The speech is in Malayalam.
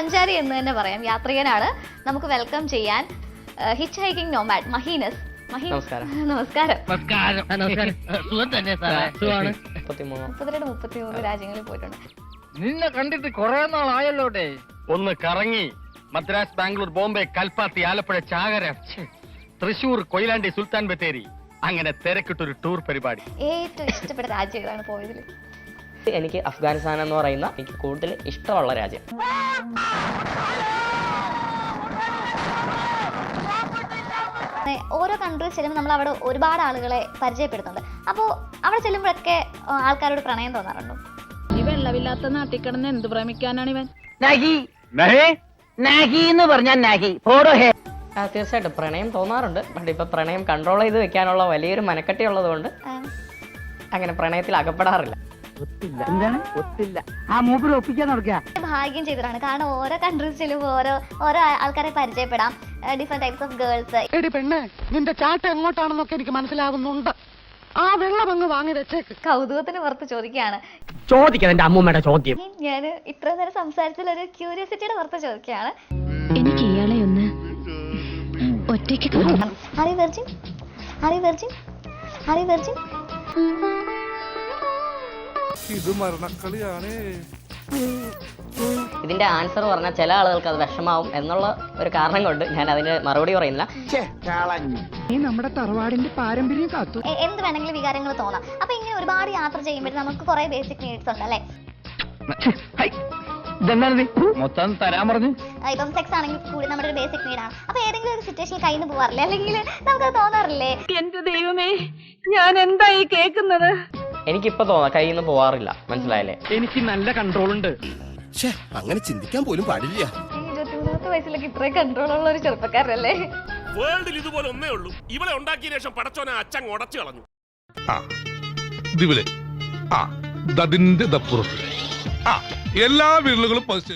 സഞ്ചാരി എന്ന് തന്നെ പറയാം. യാത്രികനാണ്. നമുക്ക് വെൽക്കം ചെയ്യാൻ ഹിച്ച് ഹൈക്കിംഗ് നോമാഡ് മഹീനസ്. നമസ്കാരം. മുപ്പത്തിരണ്ട് മുപ്പത്തിമൂന്ന് രാജ്യങ്ങളിൽ പോയിട്ടുണ്ട്. നിന്നെ കണ്ടിട്ട് കൊറേ നാളായല്ലോട്ടെ ഒന്ന് കറങ്ങി മദ്രാസ് ബാംഗ്ലൂർ ബോംബെ കൽപ്പാത്തി ആലപ്പുഴ ചാകര തൃശൂർ കൊയിലാണ്ടി സുൽത്താൻ ബത്തേരി. അങ്ങനെ തിരക്കിട്ടൊരു ടൂർ പരിപാടി. ഏറ്റവും ഇഷ്ടപ്പെട്ട രാജ്യങ്ങളാണ് പോയതിൽ എനിക്ക് അഫ്ഗാനിസ്ഥാൻ എന്ന് പറയുന്ന എനിക്ക് കൂടുതൽ ഇഷ്ടമുള്ള രാജ്യം. ഓരോ കൺട്രീസ് ചെല്ലുമ്പോൾ നമ്മൾ അവിടെ ഒരുപാട് ആളുകളെ പരിചയപ്പെടുത്തുന്നുണ്ട്. അപ്പോൾ അവിടെ ചെല്ലുമ്പോഴൊക്കെ ആൾക്കാരോട് പ്രണയം തോന്നാറുണ്ടോ? ഈ വെള്ളമില്ലാത്ത നാട്ടിൽ കിടന്ന് എന്ത് പ്രേമിക്കാനാണ് ഇവൻ? നഹി. നഹി? എന്ന് പറഞ്ഞാൽ തീർച്ചയായിട്ടും പ്രണയം തോന്നാറുണ്ട്. ബട്ട് ഇപ്പൊ പ്രണയം കൺട്രോൾ ചെയ്ത് വെക്കാനുള്ള വലിയൊരു മനക്കെട്ടി ഉള്ളതുകൊണ്ട് അങ്ങനെ പ്രണയത്തിൽ അകപ്പെടാറില്ല. എന്താണ്? ഒത്തില്ല. ആ മൂപ്പര് ഒപ്പിക്കാൻ നടക്കുക ഭാഗ്യം ചെയ്തതാണ്. കാരണം ഓരോ കൺട്രീസ് ചെല്ലുമ്പോൾ ഓരോ ഓരോ ആൾക്കാരെ പരിചയപ്പെടാം. ഡിഫറെന്റ് ടൈപ്സ് ഓഫ് ഗേൾസ് എടി പെണ്ണെ നിന്റെ ചാട്ട എങ്ങോട്ടാണെന്നൊക്കെ എനിക്ക് മനസ്സിലാവുന്നുണ്ട്. ആ വെള്ളം അങ്ങ് വാങ്ങി വെച്ചേക്ക്. കൗതുകത്തിന് പുറത്ത് ചോദിക്കുകയാണ്. ചോദിക്കാം എന്റെ അമ്മൂമ്മയുടെ ചോദ്യം. ഞാൻ ഇത്ര നേരം സംസാരിച്ചതിൽ ഒരു ക്യൂരിയോസിറ്റിയുടെ പുറത്ത് ചോദിക്കുകയാണ്. എനിക്ക് ഇയാളെ ഒന്ന് ഒറ്റയ്ക്ക് കാണണം. Hari virgin Hari virgin Hari virgin ഇത് മരണക്കളിയാണ്. ഇതിന്റെ ആൻസർ പറഞ്ഞാൽ ചില ആളുകൾക്ക് അത് വിഷമാവും എന്നുള്ള ഒരു കാരണം കൊണ്ട് ഞാൻ അതിന് മറുപടി പറയുന്നില്ല. നീ നമ്മുടെ തറവാടിന്റെ പാരമ്പര്യം കാത്തു. എന്ത് വേണമെങ്കിലും വികാരങ്ങൾ തോന്നാം. അപ്പൊ ഇങ്ങനെ ഒരുപാട് യാത്ര ചെയ്യുമ്പോൾ നമുക്ക് കുറെ ബേസിക് നീഡ്സ് ഉണ്ട് അല്ലേ? മൊത്തം തരാൻ പറഞ്ഞു. ഇപ്പം സെക്സ് ആണെങ്കിൽ കൂടി നമ്മുടെ ഒരു ബേസിക് നീഡാണ് അപ്പൊ ഏതെങ്കിലും ഒരു സിറ്റുവേഷനിൽ കയ്യിൽ നിന്ന് പോകാറില്ലേ അല്ലെങ്കിൽ നമുക്ക് തോന്നാറില്ലേ? എന്റെ ദൈവമേ ഞാൻ എന്തായി ഈ കേൾക്കുന്നത്? എനിക്കിപ്പോ തോന്നാം കയ്യിൽ നിന്ന് പോവാറില്ല. മനസ്സിലായല്ലേ? എനിക്ക് നല്ല കൺട്രോൾ ഉണ്ട് അങ്ങനെ ചിന്തിക്കാൻ പോലും പാടില്ല. ഇരുപത്തിമൂന്നാമത്തെ വയസ്സിലൊക്കെ ഇത്രയും കൺട്രോൾ ഉള്ള ഒരു ചെറുപ്പക്കാരല്ലേ? വേൾഡിൽ ഇതുപോലെ ഒന്നേ ഉള്ളൂ. ഇവളെ ഉണ്ടാക്കിയ ശേഷം പടച്ചോനെ അച്ഛൻ ഉടച്ചു കളഞ്ഞു. ആ ഇതിവിടെ. ആ ദതിന്റെ ദപ്പുറത്ത്. ആ എല്ലാ വിരലുകളും പതിച്ചു